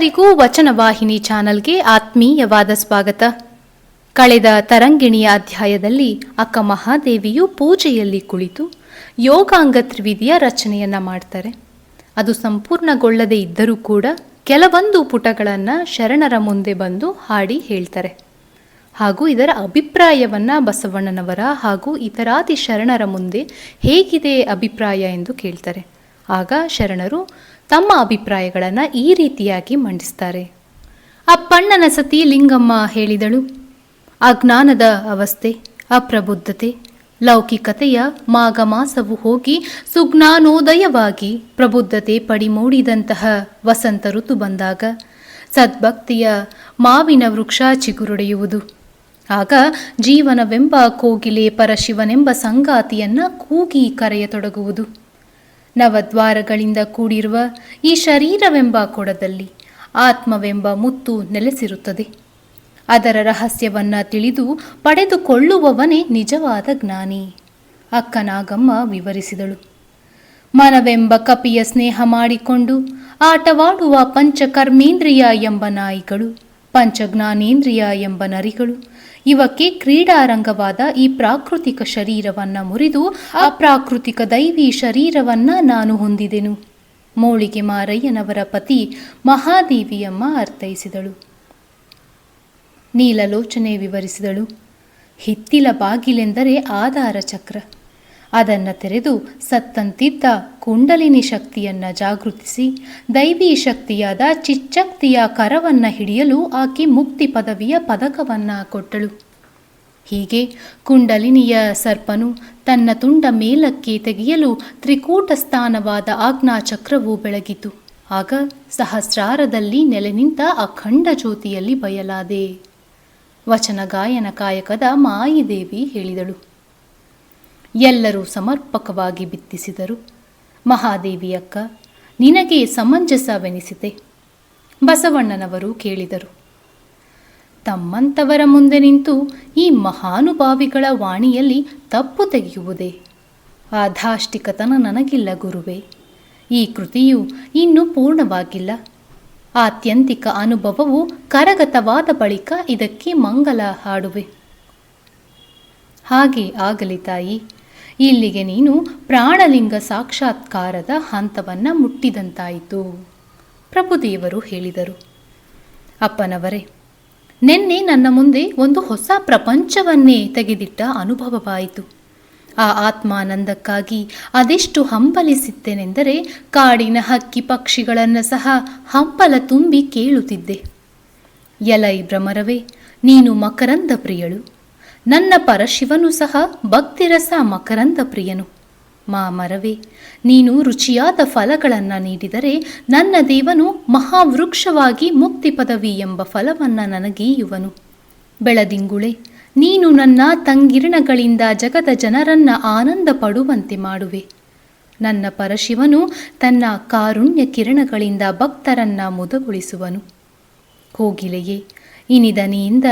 ಎಲ್ಲರಿಗೂ ವಚನವಾಹಿನಿ ಚಾನಲ್ಗೆ ಆತ್ಮೀಯವಾದ ಸ್ವಾಗತ. ಕಳೆದ ತರಂಗಿಣಿಯ ಅಧ್ಯಾಯದಲ್ಲಿ ಅಕ್ಕ ಮಹಾದೇವಿಯು ಪೂಜೆಯಲ್ಲಿ ಕುಳಿತು ಯೋಗಾಂಗ ತ್ರಿವಿಧಿಯ ರಚನೆಯನ್ನ ಮಾಡ್ತಾರೆ. ಅದು ಸಂಪೂರ್ಣಗೊಳ್ಳದೇ ಇದ್ದರೂ ಕೂಡ ಕೆಲವೊಂದು ಪುಟಗಳನ್ನು ಶರಣರ ಮುಂದೆ ಬಂದು ಹಾಡಿ ಹೇಳ್ತಾರೆ. ಹಾಗೂ ಇದರ ಅಭಿಪ್ರಾಯವನ್ನ ಬಸವಣ್ಣನವರ ಹಾಗೂ ಇತರಾದಿ ಶರಣರ ಮುಂದೆ ಹೇಗಿದೆ ಅಭಿಪ್ರಾಯ ಎಂದು ಕೇಳ್ತಾರೆ. ಆಗ ಶರಣರು ತಮ್ಮ ಅಭಿಪ್ರಾಯಗಳನ್ನು ಈ ರೀತಿಯಾಗಿ ಮಂಡಿಸ್ತಾರೆ. ಅಪ್ಪಣ್ಣನ ಸತಿ ಲಿಂಗಮ್ಮ ಹೇಳಿದಳು. ಅಜ್ಞಾನದ ಅವಸ್ಥೆ ಅಪ್ರಬುದ್ಧತೆ ಲೌಕಿಕತೆಯ ಮಾಘ ಮಾಸವು ಹೋಗಿ ಸುಜ್ಞಾನೋದಯವಾಗಿ ಪ್ರಬುದ್ಧತೆ ಪಡಿಮೂಡಿದಂತಹ ವಸಂತ ಋತು ಬಂದಾಗ ಸದ್ಭಕ್ತಿಯ ಮಾವಿನ ವೃಕ್ಷ ಚಿಗುರುಡೆಯುವುದು. ಆಗ ಜೀವನವೆಂಬ ಕೋಗಿಲೆ ಪರಶಿವನೆಂಬ ಸಂಗಾತಿಯನ್ನ ಕೂಗಿ ಕರೆಯತೊಡಗುವುದು. ನವದ್ವಾರಗಳಿಂದ ಕೂಡಿರುವ ಈ ಶರೀರವೆಂಬ ಕೊಡದಲ್ಲಿ ಆತ್ಮವೆಂಬ ಮುತ್ತು ನೆಲೆಸಿರುತ್ತದೆ. ಅದರ ರಹಸ್ಯವನ್ನ ತಿಳಿದು ಪಡೆದುಕೊಳ್ಳುವವನೇ ನಿಜವಾದ ಜ್ಞಾನಿ. ಅಕ್ಕನಾಗಮ್ಮ ವಿವರಿಸಿದಳು. ಮನವೆಂಬ ಕಪಿಯ ಸ್ನೇಹ ಮಾಡಿಕೊಂಡು ಆಟವಾಡುವ ಪಂಚಕರ್ಮೇಂದ್ರಿಯ ಎಂಬ ನಾಯಿಗಳು, ಪಂಚಜ್ಞಾನೇಂದ್ರಿಯ ಎಂಬ ನರಿಗಳು ಇವಕ್ಕೆ ಕ್ರೀಡಾರಂಗವಾದ ಈ ಪ್ರಾಕೃತಿಕ ಶರೀರವನ್ನ ಮುರಿದು ಅಪ್ರಾಕೃತಿಕ ದೈವಿ ಶರೀರವನ್ನ ನಾನು ಹೊಂದಿದೆನು. ಮೋಳಿಗೆ ಮಾರಯ್ಯನವರ ಪತಿ ಮಹಾದೇವಿಯಮ್ಮ ಅರ್ಥೈಸಿದಳು. ನೀಲಲೋಚನೆ ವಿವರಿಸಿದಳು. ಹಿತ್ತಿಲ ಬಾಗಿಲೆಂದರೆ ಆಧಾರ ಚಕ್ರ. ಅದನ್ನು ತೆರೆದು ಸತ್ತಂತಿದ್ದ ಕುಂಡಲಿನಿ ಶಕ್ತಿಯನ್ನು ಜಾಗೃತಿಸಿ ದೈವಿ ಶಕ್ತಿಯಾದ ಚಿಚ್ಚಕ್ತಿಯ ಕರವನ್ನು ಹಿಡಿಯಲು ಆಕೆ ಮುಕ್ತಿ ಪದವಿಯ ಪದಕವನ್ನು ಕೊಟ್ಟಳು. ಹೀಗೆ ಕುಂಡಲಿನಿಯ ಸರ್ಪನು ತನ್ನ ತುಂಡ ಮೇಲಕ್ಕೆ ತೆಗೆಯಲು ತ್ರಿಕೂಟ ಸ್ಥಾನವಾದ ಆಜ್ಞಾಚಕ್ರವು ಬೆಳಗಿತು. ಆಗ ಸಹಸ್ರಾರದಲ್ಲಿ ನೆಲೆ ನಿಂತ ಅಖಂಡ ಜ್ಯೋತಿಯಲ್ಲಿ ಬಯಲಾದೆ. ವಚನ ಗಾಯನ ಕಾಯಕದ ಮಾಯಿದೇವಿ ಹೇಳಿದಳು. ಎಲ್ಲರೂ ಸಮರ್ಪಕವಾಗಿ ಬಿತ್ತಿಸಿದರು. ಮಹಾದೇವಿಯಕ್ಕ ನಿನಗೆ ಸಮಂಜಸವೆನಿಸಿದೆ ಬಸವಣ್ಣನವರು ಕೇಳಿದರು. ತಮ್ಮಂತವರ ಮುಂದೆ ನಿಂತು ಈ ಮಹಾನುಭಾವಿಗಳ ವಾಣಿಯಲ್ಲಿ ತಪ್ಪು ತೆಗೆಯುವುದೇ? ಆ ಧಾಷ್ಟಿಕತನ ನನಗಿಲ್ಲ ಗುರುವೆ. ಈ ಕೃತಿಯು ಇನ್ನೂ ಪೂರ್ಣವಾಗಿಲ್ಲ. ಆತ್ಯಂತಿಕ ಅನುಭವವು ಕರಗತವಾದ ಬಳಿಕ ಇದಕ್ಕೆ ಮಂಗಲ ಹಾಡುವೆ. ಹಾಗೆ ಆಗಲಿ ತಾಯಿ. ಇಲ್ಲಿಗೆ ನೀನು ಪ್ರಾಣಲಿಂಗ ಸಾಕ್ಷಾತ್ಕಾರದ ಹಂತವನ್ನ ಮುಟ್ಟಿದಂತಾಯಿತು. ಪ್ರಭುದೇವರು ಹೇಳಿದರು, ಅಪ್ಪನವರೇ, ನಿನ್ನೆ ನನ್ನ ಮುಂದೆ ಒಂದು ಹೊಸ ಪ್ರಪಂಚವನ್ನೇ ತೆಗೆದಿಟ್ಟ ಅನುಭವವಾಯಿತು. ಆ ಆತ್ಮಾನಂದಕ್ಕಾಗಿ ಅದೆಷ್ಟು ಹಂಬಲಿಸಿದ್ದೇನೆಂದರೆ ಕಾಡಿನ ಹಕ್ಕಿ ಪಕ್ಷಿಗಳನ್ನು ಸಹ ಹಂಪಲ ತುಂಬಿ ಕೇಳುತ್ತಿದ್ದೆ. ಯಲೈ ಭ್ರಮರವೇ, ನೀನು ಮಕರಂದ ಪ್ರಿಯಳು. ನನ್ನ ಪರಶಿವನು ಸಹ ಭಕ್ತಿರಸ ಮಕರಂದ ಪ್ರಿಯನು. ಮಾ ಮರವೇ, ನೀನು ರುಚಿಯಾದ ಫಲಗಳನ್ನು ನೀಡಿದರೆ ನನ್ನ ದೇವನು ಮಹಾವೃಕ್ಷವಾಗಿ ಮುಕ್ತಿ ಪದವಿ ಎಂಬ ಫಲವನ್ನು ನನಗೀಯುವನು. ಬೆಳದಿಂಗುಳೆ, ನೀನು ನನ್ನ ತಂಗಿರಣಗಳಿಂದ ಜಗದ ಜನರನ್ನ ಆನಂದ ಪಡುವಂತೆ ಮಾಡುವೆ. ನನ್ನ ಪರಶಿವನು ತನ್ನ ಕಾರುಣ್ಯ ಕಿರಣಗಳಿಂದ ಭಕ್ತರನ್ನ ಮುದಗೊಳಿಸುವನು. ಕೋಗಿಲೆಯೇ ಇನಿದನಿಯಿಂದ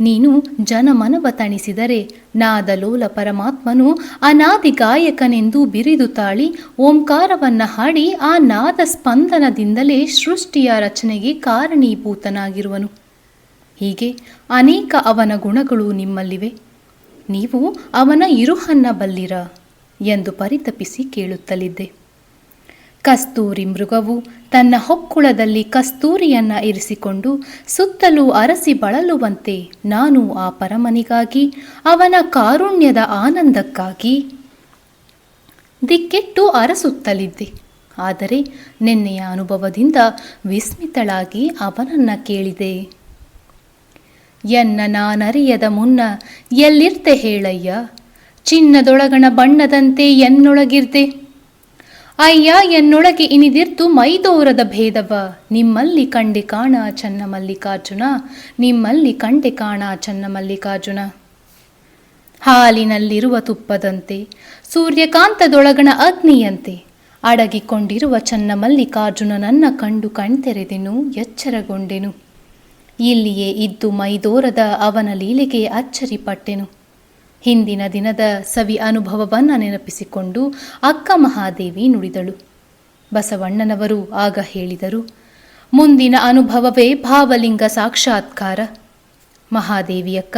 ನೀನು ಜನಮನವ ತಣಿಸಿದರೆ ನಾದಲೋಲ ಪರಮಾತ್ಮನು ಅನಾದಿ ಗಾಯಕನೆಂದು ಬಿರಿದು ತಾಳಿ ಓಂಕಾರವನ್ನ ಹಾಡಿ ಆ ನಾದ ಸ್ಪಂದನದಿಂದಲೇ ಸೃಷ್ಟಿಯ ರಚನೆಗೆ ಕಾರಣೀಭೂತನಾಗಿರುವನು. ಹೀಗೆ ಅನೇಕ ಅವನ ಗುಣಗಳು ನಿಮ್ಮಲ್ಲಿವೆ. ನೀವು ಅವನ ಇರುಹನ್ನ ಬಲ್ಲಿರ ಎಂದು ಪರಿತಪಿಸಿ ಕೇಳುತ್ತಲಿದ್ದೆ. ಕಸ್ತೂರಿ ಮೃಗವು ತನ್ನ ಹೊಕ್ಕುಳದಲ್ಲಿ ಕಸ್ತೂರಿಯನ್ನ ಇರಿಸಿಕೊಂಡು ಸುತ್ತಲೂ ಅರಸಿ ಬಳಲುವಂತೆ ನಾನು ಆ ಪರಮನಿಗಾಗಿ, ಅವನ ಕಾರುಣ್ಯದ ಆನಂದಕ್ಕಾಗಿ ದಿಕ್ಕೆಟ್ಟು ಅರಸುತ್ತಲಿದ್ದೆ. ಆದರೆ ನಿನ್ನೆಯ ಅನುಭವದಿಂದ ವಿಸ್ಮಿತಳಾಗಿ ಅವನನ್ನ ಕೇಳಿದೆ. ಎನ್ನ ನಾನರಿಯದ ಮುನ್ನ ಎಲ್ಲಿರ್ತೆ ಹೇಳಯ್ಯ? ಚಿನ್ನದೊಳಗಣ ಬಣ್ಣದಂತೆ ಎನ್ನೊಳಗಿರ್ದೆ ಅಯ್ಯ, ಎನ್ನೊಳಗೆ ಇನಿದಿರ್ತು ಮೈದೋರದ ಭೇದವ. ನಿಮ್ಮಲ್ಲಿ ಕಂಡೆ ಕಾಣ ಚನ್ನ ಮಲ್ಲಿಕಾರ್ಜುನ. ನಿಮ್ಮಲ್ಲಿ ಕಂಡೆ ಕಾಣ ಚನ್ನ ಮಲ್ಲಿಕಾರ್ಜುನ. ಹಾಲಿನಲ್ಲಿರುವ ತುಪ್ಪದಂತೆ, ಸೂರ್ಯಕಾಂತದೊಳಗಣ ಅಗ್ನಿಯಂತೆ, ಅಡಗಿಕೊಂಡಿರುವ ಚನ್ನ ಮಲ್ಲಿಕಾರ್ಜುನನನ್ನ ಕಂಡು ಕಣ್ತೆರೆದೆನು, ಎಚ್ಚರಗೊಂಡೆನು. ಇಲ್ಲಿಯೇ ಇದ್ದು ಮೈದೋರದ ಅವನ ಲೀಲೆಗೆ ಅಚ್ಚರಿಪಟ್ಟೆನು. ಹಿಂದಿನ ದಿನದ ಸವಿ ಅನುಭವವನ್ನು ನೆನಪಿಸಿಕೊಂಡು ಅಕ್ಕ ಮಹಾದೇವಿ ನುಡಿದಳು. ಬಸವಣ್ಣನವರು ಆಗ ಹೇಳಿದರು, ಮುಂದಿನ ಅನುಭವವೇ ಭಾವಲಿಂಗ ಸಾಕ್ಷಾತ್ಕಾರ. ಮಹಾದೇವಿಯಕ್ಕ,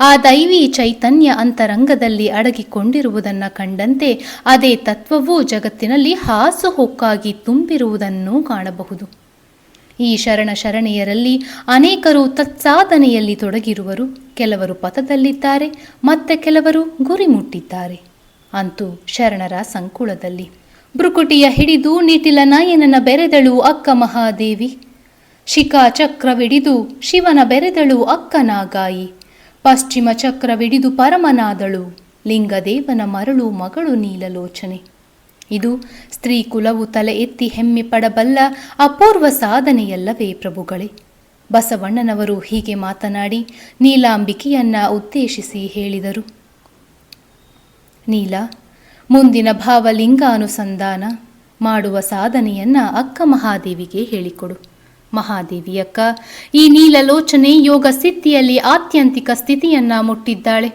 ಆ ದೈವಿ ಚೈತನ್ಯ ಅಂತರಂಗದಲ್ಲಿ ಅಡಗಿಕೊಂಡಿರುವುದನ್ನು ಕಂಡಂತೆ ಅದೇ ತತ್ವವು ಜಗತ್ತಿನಲ್ಲಿ ಹಾಸುಹೊಕ್ಕಾಗಿ ತುಂಬಿರುವುದನ್ನು ಕಾಣಬಹುದು. ಈ ಶರಣ ಶರಣೆಯರಲ್ಲಿ ಅನೇಕರು ತತ್ಸಾಧನೆಯಲ್ಲಿ ತೊಡಗಿರುವರು. ಕೆಲವರು ಪಥದಲ್ಲಿದ್ದಾರೆ, ಮತ್ತೆ ಕೆಲವರು ಗುರಿ ಮುಟ್ಟಿದ್ದಾರೆ ಅಂತೂ ಶರಣರ ಸಂಕುಳದಲ್ಲಿ ಬೃಕುಟಿಯ ಹಿಡಿದು ನಿಟಿಲ ನಯನನ ಬೆರೆದಳು ಅಕ್ಕ ಮಹಾದೇವಿ. ಶಿಖಾ ಚಕ್ರವಿಡಿದು ಶಿವನ ಬೆರೆದಳು ಅಕ್ಕನಾಗಾಯಿ ಪಶ್ಚಿಮ ಚಕ್ರವಿಡಿದು ಪರಮನಾದಳು. ಲಿಂಗದೇವನ ಮರಳು ಮಗಳು ನೀಲಲೋಚನೆ. ಇದು ಸ್ತ್ರೀ ಕುಲವು ತಲೆ ಎತ್ತಿ ಹೆಮ್ಮೆ ಪಡಬಲ್ಲ ಅಪೂರ್ವ ಸಾಧನೆಯಲ್ಲವೇ ಪ್ರಭುಗಳೇ. ಬಸವಣ್ಣನವರು ಹೀಗೆ ಮಾತನಾಡಿ ನೀಲಾಂಬಿಕೆಯನ್ನ ಉದ್ದೇಶಿಸಿ ಹೇಳಿದರು. ನೀಲ, ಮುಂದಿನ ಭಾವಲಿಂಗ ಅನುಸಂಧಾನ ಮಾಡುವ ಸಾಧನೆಯನ್ನ ಅಕ್ಕ ಮಹಾದೇವಿಗೆ ಹೇಳಿಕೊಡು. ಮಹಾದೇವಿಯಕ್ಕ ಈ ನೀಲಲೋಚನೆ ಯೋಗ ಸ್ಥಿತಿಯಲ್ಲಿ ಆತ್ಯಂತಿಕ ಸ್ಥಿತಿಯನ್ನ ಮುಟ್ಟಿದ್ದಾಳೆ.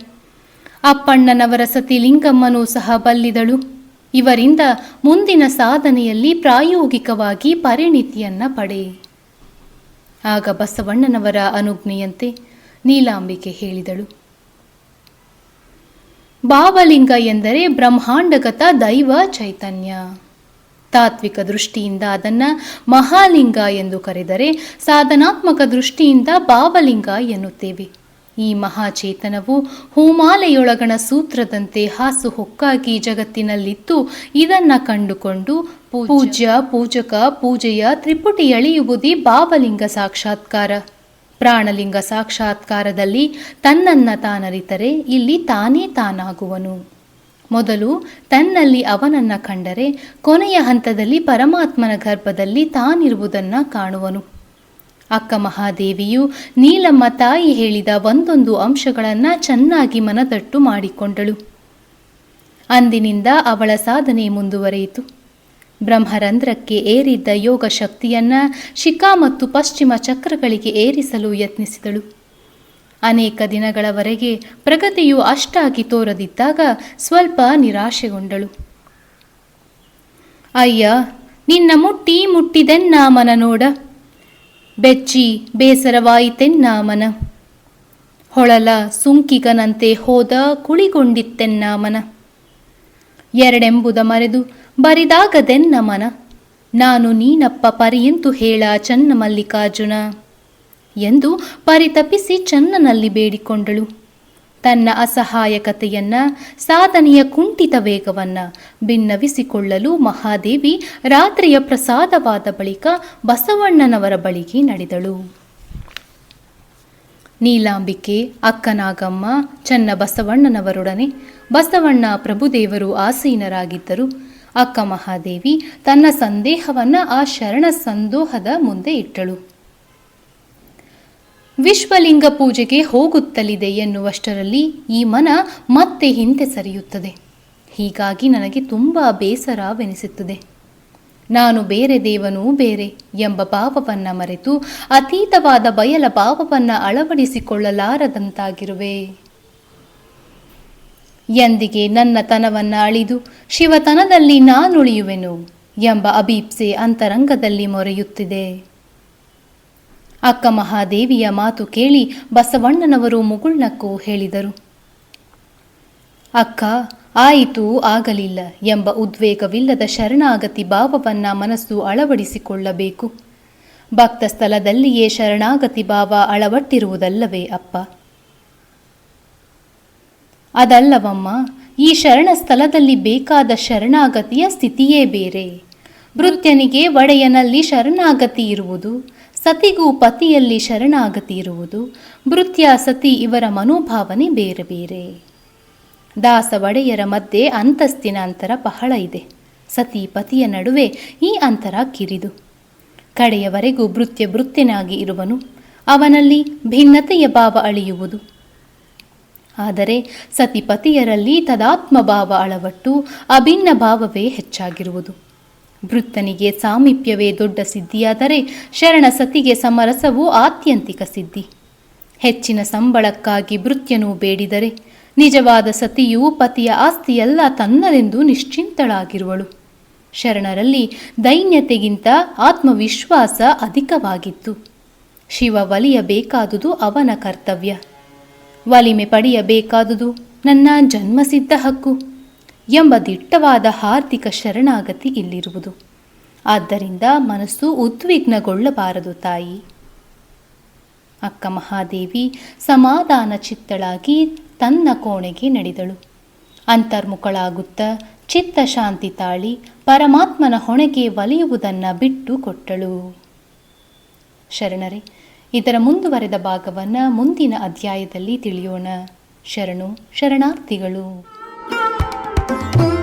ಅಪ್ಪಣ್ಣನವರ ಸತಿ ಲಿಂಗಮ್ಮನೂ ಸಹ ಬಲ್ಲಿದಳು. ಇವರಿಂದ ಮುಂದಿನ ಸಾಧನೆಯಲ್ಲಿ ಪ್ರಾಯೋಗಿಕವಾಗಿ ಪರಿಣಿತಿಯನ್ನ ಪಡೆ. ಆಗ ಬಸವಣ್ಣನವರ ಅನುಜ್ಞೆಯಂತೆ ನೀಲಾಂಬಿಕೆ ಹೇಳಿದಳು. ಭಾವಲಿಂಗ ಎಂದರೆ ಬ್ರಹ್ಮಾಂಡಗತ ದೈವ ಚೈತನ್ಯ. ತಾತ್ವಿಕ ದೃಷ್ಟಿಯಿಂದ ಅದನ್ನ ಮಹಾಲಿಂಗ ಎಂದು ಕರೆದರೆ ಸಾಧನಾತ್ಮಕ ದೃಷ್ಟಿಯಿಂದ ಭಾವಲಿಂಗ ಎನ್ನುತ್ತೇವೆ. ಈ ಮಹಾಚೇತನವು ಹೂಮಾಲೆಯೊಳಗಣ ಸೂತ್ರದಂತೆ ಹಾಸು ಹೊಕ್ಕಾಗಿ ಜಗತ್ತಿನಲ್ಲಿದ್ದು ಇದನ್ನ ಕಂಡುಕೊಂಡು ಪೂಜ್ಯ ಪೂಜಕ, ಪೂಜೆಯ ತ್ರಿಪುಟಿ ಎಳೆಯುವುದೇ ಭಾವಲಿಂಗ ಸಾಕ್ಷಾತ್ಕಾರ. ಪ್ರಾಣಲಿಂಗ ಸಾಕ್ಷಾತ್ಕಾರದಲ್ಲಿ ತನ್ನನ್ನ ತಾನರಿತರೆ ಇಲ್ಲಿ ತಾನೇ ತಾನಾಗುವನು. ಮೊದಲು ತನ್ನಲ್ಲಿ ಅವನನ್ನ ಕಂಡರೆ ಕೊನೆಯ ಹಂತದಲ್ಲಿ ಪರಮಾತ್ಮನ ಗರ್ಭದಲ್ಲಿ ತಾನಿರುವುದನ್ನ ಕಾಣುವನು. ಅಕ್ಕ ಮಹಾದೇವಿಯು, ನೀಲಮ್ಮ ತಾಯಿ ಹೇಳಿದ ಒಂದೊಂದು ಅಂಶಗಳನ್ನ ಚೆನ್ನಾಗಿ ಮನದಟ್ಟು ಮಾಡಿಕೊಂಡಳು. ಅಂದಿನಿಂದ ಅವಳ ಸಾಧನೆ ಮುಂದುವರೆಯಿತು. ಬ್ರಹ್ಮರಂಧ್ರಕ್ಕೆ ಏರಿದ್ದ ಯೋಗ ಶಕ್ತಿಯನ್ನ ಶಿಖಾ ಮತ್ತು ಪಶ್ಚಿಮ ಚಕ್ರಗಳಿಗೆ ಏರಿಸಲು ಯತ್ನಿಸಿದಳು. ಅನೇಕ ದಿನಗಳವರೆಗೆ ಪ್ರಗತಿಯು ಅಷ್ಟಾಗಿ ತೋರದಿದ್ದಾಗ ಸ್ವಲ್ಪ ನಿರಾಶೆಗೊಂಡಳು. ಅಯ್ಯ, ನಿನ್ನ ಮುಟ್ಟಿ ಮುಟ್ಟಿದೆನ್ನ ಮನ ನೋಡ. ಬೆಚ್ಚಿ ಬೇಸರವಾಯಿತೆನ್ನ ಮನ ಹೊಳಲ ಸುಂಕಿಗನಂತೆ ಹೋದ ಕುಳಿಗೊಂಡಿತ್ತೆನ್ನ ಮನ ಎರಡೆಂಬುದ ಮರೆದು ಬರಿದಾಗದೆನ್ನ ಮನ ನಾನು ನೀನಪ್ಪ ಪರಿಯಂತು ಹೇಳ ಚನ್ನ ಮಲ್ಲಿಕಾರ್ಜುನ ಎಂದು ಪರಿತಪಿಸಿ ಚನ್ನನಲ್ಲಿ ಬೇಡಿಕೊಂಡಳು. ತನ್ನ ಅಸಹಾಯಕತೆಯನ್ನ, ಸಾಧನೆಯ ಕುಂಠಿತ ವೇಗವನ್ನ ಭಿನ್ನವಿಸಿಕೊಳ್ಳಲು ಮಹಾದೇವಿ ರಾತ್ರಿಯ ಪ್ರಸಾದವಾದ ಬಳಿಕ ಬಸವಣ್ಣನವರ ಬಳಿಗೆ ನಡೆದಳು. ನೀಲಾಂಬಿಕೆ, ಅಕ್ಕನಾಗಮ್ಮ, ಚನ್ನ ಬಸವಣ್ಣನವರೊಡನೆ ಬಸವಣ್ಣ ಪ್ರಭುದೇವರು ಆಸೀನರಾಗಿದ್ದರು. ಅಕ್ಕ ಮಹಾದೇವಿ ತನ್ನ ಸಂದೇಹವನ್ನು ಆ ಶರಣ ಸಂದೋಹದ ಮುಂದೆ ಇಟ್ಟಳು. ವಿಶ್ವಲಿಂಗ ಪೂಜೆಗೆ ಹೋಗುತ್ತಲಿದೆ ಎನ್ನುವಷ್ಟರಲ್ಲಿ ಈ ಮನ ಮತ್ತೆ ಹಿಂದೆ ಸರಿಯುತ್ತದೆ. ಹೀಗಾಗಿ ನನಗೆ ತುಂಬ ಬೇಸರವೆನಿಸುತ್ತದೆ. ನಾನು ಬೇರೆ ದೇವನೂ ಬೇರೆ ಎಂಬ ಭಾವವನ್ನು ಮರೆತು ಅತೀತವಾದ ಬಯಲ ಭಾವವನ್ನು ಅಳವಡಿಸಿಕೊಳ್ಳಲಾರದಂತಾಗಿರುವೆ. ಎಂದಿಗೆ ನನ್ನ ತನವನ್ನು ಅಳಿದು ಶಿವತನದಲ್ಲಿ ನಾನುಳಿಯುವೆನು ಎಂಬ ಅಭೀಪ್ಸೆ ಅಂತರಂಗದಲ್ಲಿ ಮೊರೆಯುತ್ತಿದೆ. ಅಕ್ಕ ಮಹಾದೇವಿಯ ಮಾತು ಕೇಳಿ ಬಸವಣ್ಣನವರು ಮುಗುಳ್ನಕ್ಕೂ ಹೇಳಿದರು. ಅಕ್ಕ, ಆಯಿತು, ಆಗಲಿಲ್ಲ ಎಂಬ ಉದ್ವೇಗವಿಲ್ಲದ ಶರಣಾಗತಿ ಭಾವವನ್ನ ಮನಸ್ಸು ಅಳವಡಿಸಿಕೊಳ್ಳಬೇಕು. ಭಕ್ತ ಸ್ಥಳದಲ್ಲಿಯೇ ಶರಣಾಗತಿ ಭಾವ ಅಳವಟ್ಟಿರುವುದಲ್ಲವೇ ಅಪ್ಪ? ಅದಲ್ಲವಮ್ಮ, ಈ ಶರಣ ಸ್ಥಳದಲ್ಲಿ ಬೇಕಾದ ಶರಣಾಗತಿಯ ಸ್ಥಿತಿಯೇ ಬೇರೆ. ಭೃತ್ಯನಿಗೆ ಒಡೆಯನಲ್ಲಿ ಶರಣಾಗತಿ ಇರುವುದು ಸತಿಗೂ ಪತಿಯಲ್ಲಿ ಶರಣಾಗತಿ ಇರುವುದು ಭೃತ್ಯ ಸತಿ ಇವರ ಮನೋಭಾವನೆ ಬೇರೆ ಬೇರೆ. ದಾಸ ಒಡೆಯರ ಮಧ್ಯೆ ಅಂತಸ್ತಿನ ಅಂತರ ಬಹಳ ಇದೆ. ಸತಿ ಪತಿಯ ನಡುವೆ ಈ ಅಂತರ ಕಿರಿದು. ಕಡೆಯವರೆಗೂ ಭೃತ್ಯ ಭೃತ್ಯನಾಗಿ ಇರುವನು. ಅವನಲ್ಲಿ ಭಿನ್ನತೆಯ ಭಾವ ಅಳಿಯುವುದು. ಆದರೆ ಸತಿಪತಿಯರಲ್ಲಿ ತದಾತ್ಮ ಭಾವ ಅಳವಟ್ಟು ಅಭಿನ್ನ ಭಾವವೇ ಹೆಚ್ಚಾಗಿರುವುದು. ಭೃತ್ತನಿಗೆ ಸಾಮೀಪ್ಯವೇ ದೊಡ್ಡ ಸಿದ್ಧಿಯಾದರೆ ಶರಣ ಸತಿಗೆ ಸಮರಸವು ಆತ್ಯಂತಿಕ ಸಿದ್ಧಿ. ಹೆಚ್ಚಿನ ಸಂಬಳಕ್ಕಾಗಿ ವೃತ್ಯನು ಬೇಡಿದರೆ ನಿಜವಾದ ಸತಿಯು ಪತಿಯ ಆಸ್ತಿಯೆಲ್ಲ ತನ್ನದೆಂದು ನಿಶ್ಚಿಂತಳಾಗಿರುವಳು. ಶರಣರಲ್ಲಿ ದೈನ್ಯತೆಗಿಂತ ಆತ್ಮವಿಶ್ವಾಸ ಅಧಿಕವಾಗಿತ್ತು. ಶಿವ ಒಲಿಯಬೇಕಾದುದು ಅವನ ಕರ್ತವ್ಯ. ಒಲಿಮೆ ಪಡೆಯಬೇಕಾದುದು ನನ್ನ ಜನ್ಮಸಿದ್ಧ ಹಕ್ಕು. ಎಂಬ ದಿಟ್ಟವಾದ ಹಾರ್ದಿಕ ಶರಣಾಗತಿ ಇಲ್ಲಿರುವುದು. ಆದ್ದರಿಂದ ಮನಸ್ಸು ಉದ್ವಿಗ್ನಗೊಳ್ಳಬಾರದು ತಾಯಿ. ಅಕ್ಕ ಮಹಾದೇವಿ ಸಮಾಧಾನ ಚಿತ್ತಳಾಗಿ ತನ್ನ ಕೋಣೆಗೆ ನಡೆದಳು. ಅಂತರ್ಮುಖಳಾಗುತ್ತ ಚಿತ್ತ ಶಾಂತಿ ತಾಳಿ ಪರಮಾತ್ಮನ ಹೊಣೆಗೆ ಒಲಿಯುವುದನ್ನು ಬಿಟ್ಟು ಕೊಟ್ಟಳು. ಶರಣರೇ, ಇದರ ಮುಂದುವರೆದ ಭಾಗವನ್ನು ಮುಂದಿನ ಅಧ್ಯಾಯದಲ್ಲಿ ತಿಳಿಯೋಣ. ಶರಣು, ಶರಣಾರ್ಥಿಗಳು. Thank you.